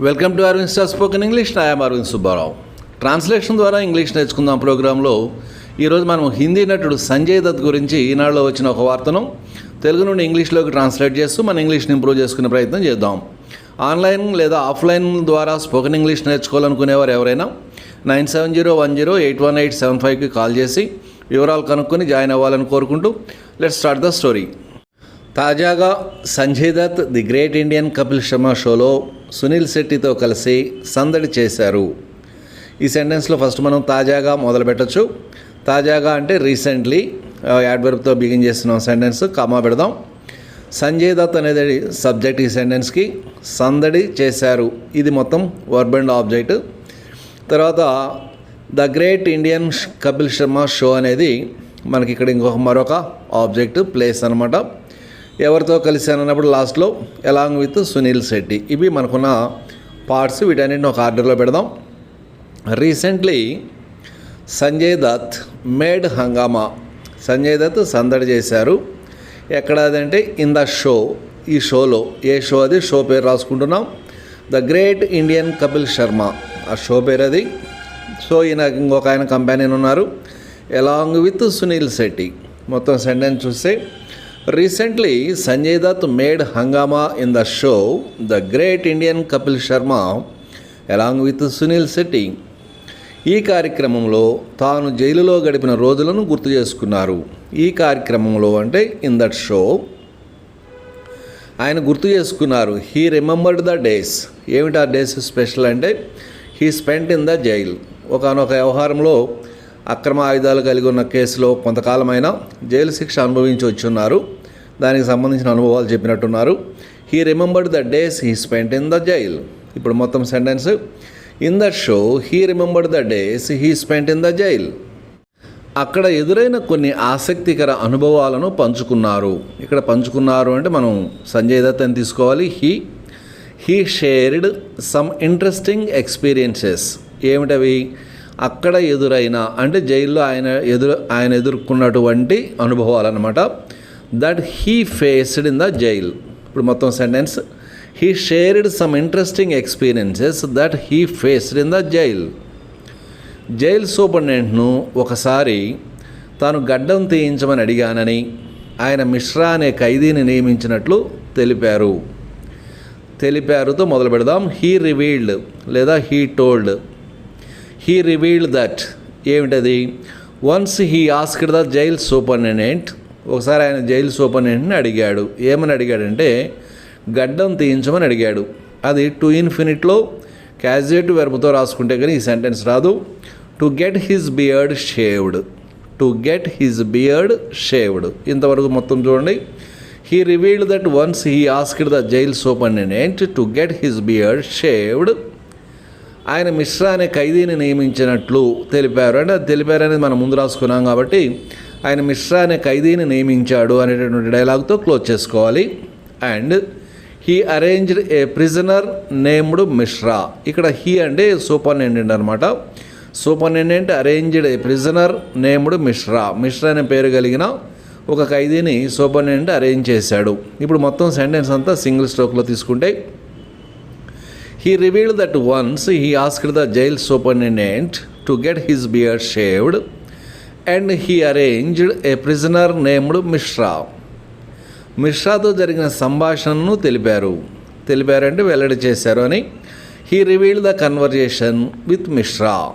Welcome to Aravind Star Spoken English నాయం Aravind Subbarao translation ద్వారా English నేర్చుకుందాం ప్రోగ్రాంలో. ఈరోజు మనం హిందీ నటుడు సంజయ్ దత్ గురించి ఈనాడులో వచ్చిన ఒక వార్తను తెలుగు నుండి ఇంగ్లీష్లోకి ట్రాన్స్లేట్ చేస్తూ మన ఇంగ్లీష్ని ఇంప్రూవ్ చేసుకునే ప్రయత్నం చేద్దాం. ఆన్లైన్ లేదా ఆఫ్లైన్ ద్వారా స్పోకెన్ ఇంగ్లీష్ నేర్చుకోవాలనుకునేవారు ఎవరైనా nine seven zero one zero eight one eight seven ఫైవ్కి కాల్ చేసి వివరాలు కనుక్కొని జాయిన్ అవ్వాలని కోరుకుంటూ లెట్ స్టార్ట్ ద స్టోరీ. తాజాగా Sanjay Dutt the great Indian Kapil Sharma షోలో సునీల్ శెట్టితో కలిసి సందడి చేశారు. ఈ సెంటెన్స్లో ఫస్ట్ మనం తాజాగా మొదలు పెట్టచ్చు. తాజాగా అంటే రీసెంట్లీ యాడ్వర్బ్తో బిగిన్ చేసిన సెంటెన్స్ కామా పెడదాం. సంజయ్ దత్ అనేది సబ్జెక్ట్ ఈ సెంటెన్స్కి. సందడి చేశారు. ఇది మొత్తం వర్బ్ అండ్ ఆబ్జెక్ట్. తర్వాత the great Indian Kapil Sharma show అనేది మనకి ఇక్కడ ఇంకొక మరొక ఆబ్జెక్ట్ ప్లేస్ అనమాట ఎవరితో కలిశాను అన్నప్పుడు లాస్ట్లో ఎలాంగ్ విత్ సునీల్ శెట్టి. ఇవి మనకున్న పార్ట్స్ వీటన్నిటిని ఒక ఆర్డర్లో పెడదాం. రీసెంట్లీ సంజయ్ దత్ మేడ్ హంగామా. సంజయ్ దత్ సందడి చేశారు. ఎక్కడ అదంటే ఇన్ ద షో ఈ షోలో ఏ షో అది? షో పేరు రాసుకుంటున్నాం. The great Indian Kapil Sharma ఆ షో పేరు అది. సో ఈయన ఇంకొక ఆయన కంపెనీని ఉన్నారు. Along with Sunil Shetty. మొత్తం సెంటెన్స్ చూస్తే recently Sanjay Dutt made hungama in the show the great Indian Kapil Sharma along with Sunil Shetty ఈ కార్యక్రమంలో తాను జైలులో గడిపిన రోజులను గుర్తు చేసుకున్నారు. ఈ కార్యక్రమంలో అంటే ఇన్ దట్ షో ఆయన గుర్తు చేసుకున్నారు. హీ రిమెంబర్డ్ ద డేస్ ఏమిటి ఆ డేస్ స్పెషల్ అంటే he spent in the jail ఒకనొక వ్యవహారంలో అక్రమ ఆయుధాలు కలిగి ఉన్న కేసులో కొంతకాలమైన జైలు శిక్ష అనుభవించి వచ్చున్నారు దానికి సంబంధించిన అనుభవాలు చెప్పినట్టున్నారు. He remembered the days he spent in the jail ఇప్పుడు మొత్తం sentence in the show he remembered the days he spent in the jail అక్కడ ఎదురైన కొన్ని ఆసక్తికర అనుభవాలను పంచుకున్నారు. ఇక్కడ పంచుకున్నారు అంటే మనం సంజయ్ దత్ అని తీసుకోవాలి. He he shared some interesting experiences ఏమిటవి? అక్కడ ఎదురైన అంటే జైల్లో ఆయన ఎదురు ఆయన ఎదుర్కొన్నటువంటి అనుభవాలు అనమాట that he faced in the jail ఇప్పుడు మొత్తం sentence he shared some interesting experiences that he faced in the jail jail సూపరింటెండెంట్ను ఒకసారి తాను గడ్డం తీయించమని అడిగానని ఆయన మిశ్రా అనే ఖైదీని నియమించినట్లు తెలిపారు. తెలిపారుతో మొదలు పెడదాం. హీ రివీల్డ్ లేదా he told he revealed that ఏమిటది? Once he asked the jail superintendent ఒకసారి ఆయన జైల్ సూపరింటెండెంట్ని అడిగాడు. ఏమని అడిగాడంటే గడ్డం తీయించమని అడిగాడు. అది టు ఇన్ఫినిట్లో క్యాజుయేట్ వెర్బతో రాసుకుంటే కానీ ఈ సెంటెన్స్ రాదు. To get his beard shaved to get his beard shaved ఇంతవరకు మొత్తం చూడండి. He revealed that once he asked the jail superintendent to get his beard shaved ఆయన మిశ్రా అనే ఖైదీని నియమించినట్లు తెలిపారు. అంటే అది తెలిపారు అనేది మనం ముందు రాసుకున్నాం కాబట్టి ఆయన మిశ్రా అనే ఖైదీని నియమించాడు అనేటటువంటి డైలాగ్తో క్లోజ్ చేసుకోవాలి. And he arranged a prisoner named Mishra. ఇక్కడ హీ అంటే సూపరింటెండెంట్ అనమాట superintendent arranged a prisoner named Mishra. Mishra అనే పేరు కలిగిన ఒక ఖైదీని సూపరింటెండెంట్ అరేంజ్ చేశాడు. ఇప్పుడు మొత్తం సెంటెన్స్ అంతా సింగిల్ స్ట్రోక్లో తీసుకుంటే he revealed that once he asked the jail superintendent to get his beard shaved and he arranged a prisoner named Mishra మిశ్రాతో జరిగిన సంభాషణను తెలిపారు. తెలిపారంటే వెల్లడి చేశారు అని. He revealed the conversation with Mishra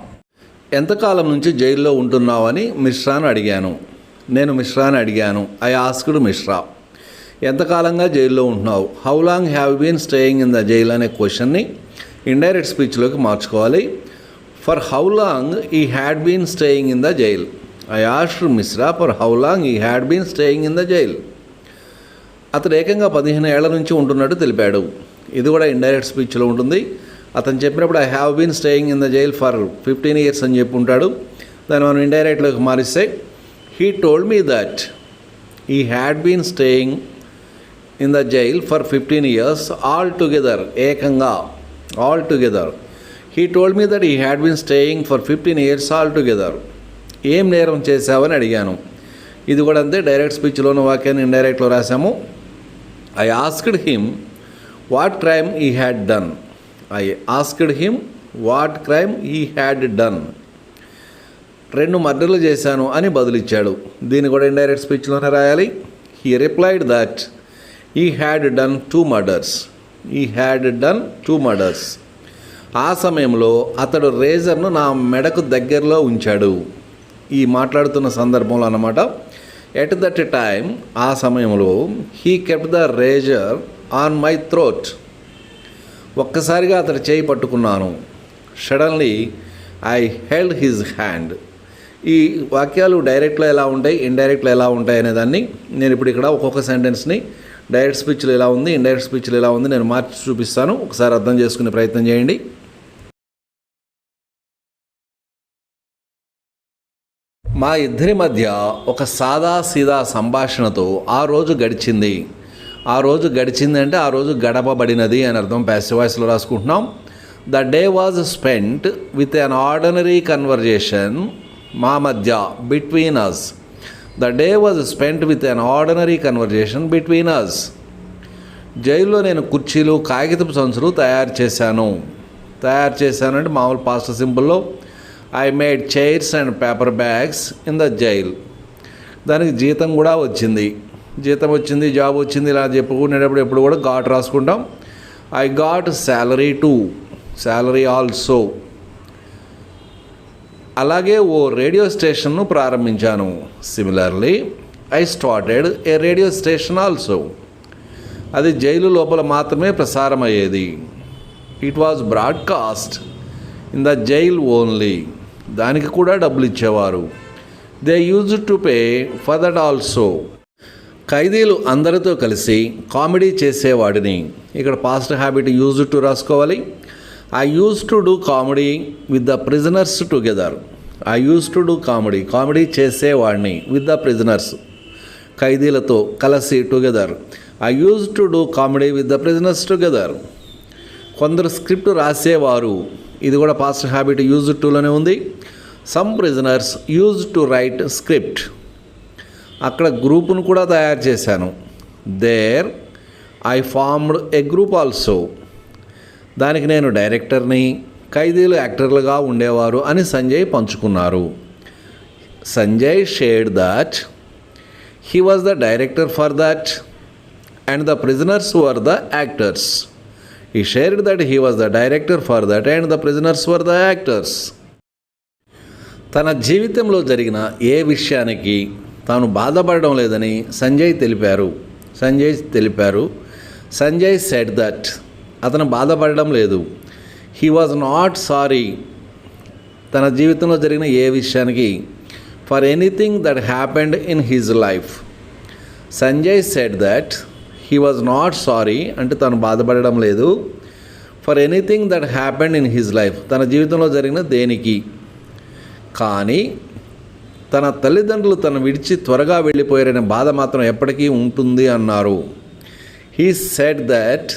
ఎంతకాలం నుంచి జైల్లో ఉంటున్నావని మిశ్రాను అడిగాను. నేను మిశ్రాని అడిగాను. ఐ ఆస్క్డ్ మిశ్రా ఎంతకాలంగా జైల్లో ఉంటున్నావు? How long have been staying in the jail అనే క్వశ్చన్ని ఇండైరెక్ట్ స్పీచ్లోకి మార్చుకోవాలి. For how long he had been staying in the jail I ask Mishra for how long he had been staying in the jail అతడు ఏకంగా పదిహేను ఏళ్ళ నుంచి ఉంటున్నట్టు తెలిపాడు. ఇది కూడా ఇండైరెక్ట్ స్పీచ్లో ఉంటుంది. అతను చెప్పినప్పుడు I have been staying in the jail for fifteen years అని చెప్పి ఉంటాడు. దాన్ని మనం ఇండైరెక్ట్లోకి మారిస్తే he told me that he had been staying in the jail for fifteen years all together ఏకంగా all together he told me that he had been staying for fifteen years all together ఏం నేరం చేశావని అడిగాను. ఇది కూడా అంతే direct స్పీచ్లోని వాక్యాన్ని ఇండైరెక్ట్లో రాశాము. I asked him what crime he had done I asked him what crime he had done రెండు మర్డర్లు చేశాను అని బదులిచ్చాడు. దీన్ని కూడా ఇండైరెక్ట్ స్పీచ్లోనే రాయాలి. He replied that he had done two murders he had done two murders ఆ సమయంలో అతడు రేజర్ను నా మెడకు దగ్గరలో ఉంచాడు. ఈ మాట్లాడుతున్న సందర్భంలో అన్నమాట ఎట్ దట్ టైం ఆ సమయంలో he kept the razor on my throat ఒక్కసారిగా అతడు చేయి పట్టుకున్నాను. Suddenly I held his hand ఈ వాక్యాలు డైరెక్ట్లో ఎలా ఉంటాయి ఇండైరెక్ట్లో ఎలా ఉంటాయి అనేదాన్ని నేను ఇప్పుడు ఇక్కడ ఒక్కొక్క సెంటెన్స్ని డైరెక్ట్ స్పీచ్లు ఎలా ఉంది ఇండైరెక్ట్ స్పీచ్లు ఎలా ఉంది నేను మార్చి చూపిస్తాను. ఒకసారి అర్థం చేసుకునే ప్రయత్నం చేయండి. మా ఇద్దరి మధ్య ఒక సాదా సీదా సంభాషణతో ఆ రోజు గడిచింది. ఆ రోజు గడిచిందంటే ఆ రోజు గడపబడినది అని అర్థం ప్యాసివ్ వాయిస్లో రాసుకుంటున్నాం. The day was spent with an ordinary conversation మా మధ్య between us the day was spent with an ordinary conversation between us జైల్లో నేను కుర్చీలు కాగితపు సంచులు తయారు చేశాను. తయారు చేశాను అంటే మామూలు past సింపుల్లో. I made chairs and paper bags in the jail దానికి జీతం కూడా వచ్చింది. జీతం వచ్చింది జాబ్ వచ్చింది ఇలా చెప్పుకునేటప్పుడు ఎప్పుడు కూడా ఘాట్ రాసుకుంటాం. I got salary to salary also అలాగే ఓ రేడియో స్టేషన్ను ప్రారంభించాను. Similarly I started a radio station also అది జైలు లోపల మాత్రమే ప్రసారం అయ్యేది it was broadcast in the jail only దానికి కూడా డబ్బులు ఇచ్చేవారు they use to pay for that also ఖైదీలు అందరితో కలిసి కామెడీ చేసేవాడిని. ఇక్కడ పాస్ట్ హ్యాబిట్ యూజ్ టు రాసుకోవాలి. I use to do comedy with the prisoners together I use to do comedy comedy చేసేవాడిని విత్ ద ప్రిజనర్స్ ఖైదీలతో కలిసి together I use to do comedy with the prisoners together కొందరు script రాసేవారు. ఇది కూడా past habit use టూలోనే ఉంది. Some prisoners use to write script అక్కడ గ్రూపును కూడా తయారు చేశాను. There I formed a group also దానికి నేను డైరెక్టర్ని ఖైదీలు యాక్టర్లుగా ఉండేవారు అని సంజయ్ పంచుకున్నారు. Sanjay shared that he was the director for that and the prisoners were the actors. He shared that he was the director for that and the prisoners were the actors. తన జీవితంలో జరిగిన ఏ విషయానికి తాను బాధపడడం లేదని సంజయ్ తెలిపారు. సంజయ్ తెలిపారు. సంజయ్ సెడ్ దట్ అతను బాధపడడం లేదు. హీ వాజ్ నాట్ సారీ తన జీవితంలో జరిగిన ఏ విషయానికి for anything that happened in his life Sanjay said that he was not sorry అంటే తను బాధపడడం లేదు. For anything that happened in his life తన జీవితంలో జరిగిన దేనికి? కానీ తన తల్లిదండ్రులు తను విడిచి త్వరగా వెళ్ళిపోయారనే బాధ మాత్రం ఎప్పటికీ ఉంటుంది అన్నారు. He said that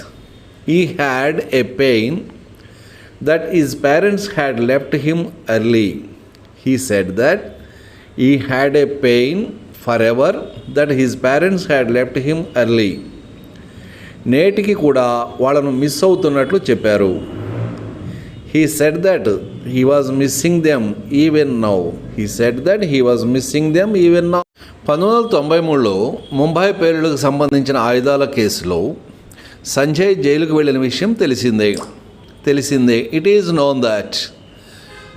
he had a pain that his parents had left him early he said that he had a pain for ever that his parents had left him early నేటికి కూడా వాళ్ళను మిస్ అవుతున్నట్లు చెప్పారు. He said that he was missing them even now he said that he was missing them even now పంతొమ్మిది వందల తొంభై మూడులో ముంబై పేలుడుకు సంబంధించిన ఆయుధాల కేసులో సంజయ్ జైలుకు వెళ్ళిన విషయం తెలిసిందే. తెలిసిందే. ఇట్ ఈజ్ నోన్ దాట్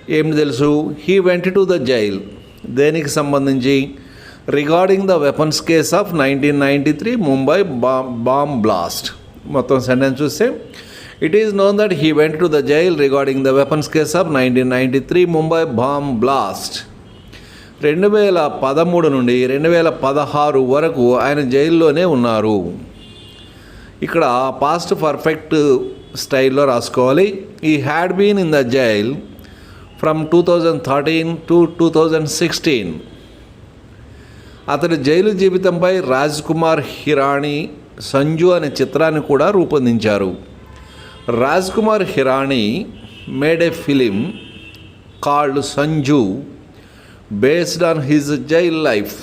ఏమి తెలుసు? He went to the jail దేనికి సంబంధించి? Regarding the weapons case of nineteen ninety three Mumbai bomb blast మొత్తం సెంటెన్స్ చూస్తే it is known that he went to the jail regarding the weapons case of nineteen ninety three Mumbai bomb blast రెండు వేల పదమూడు నుండి రెండు వేల పదహారు వరకు ఆయన జైల్లోనే ఉన్నారు. ఇక్కడ పాస్ట్ పర్ఫెక్ట్ స్టైల్లో రాసుకోవాలి. He had been in the jail from two thousand thirteen to two thousand sixteen అతడి జైలు జీవితంపై రాజ్ కుమార్ హిరాణి సంజు అనే చిత్రాన్ని కూడా రూపొందించారు. Raj Kumar Hirani made a film called Sanju based on his jail life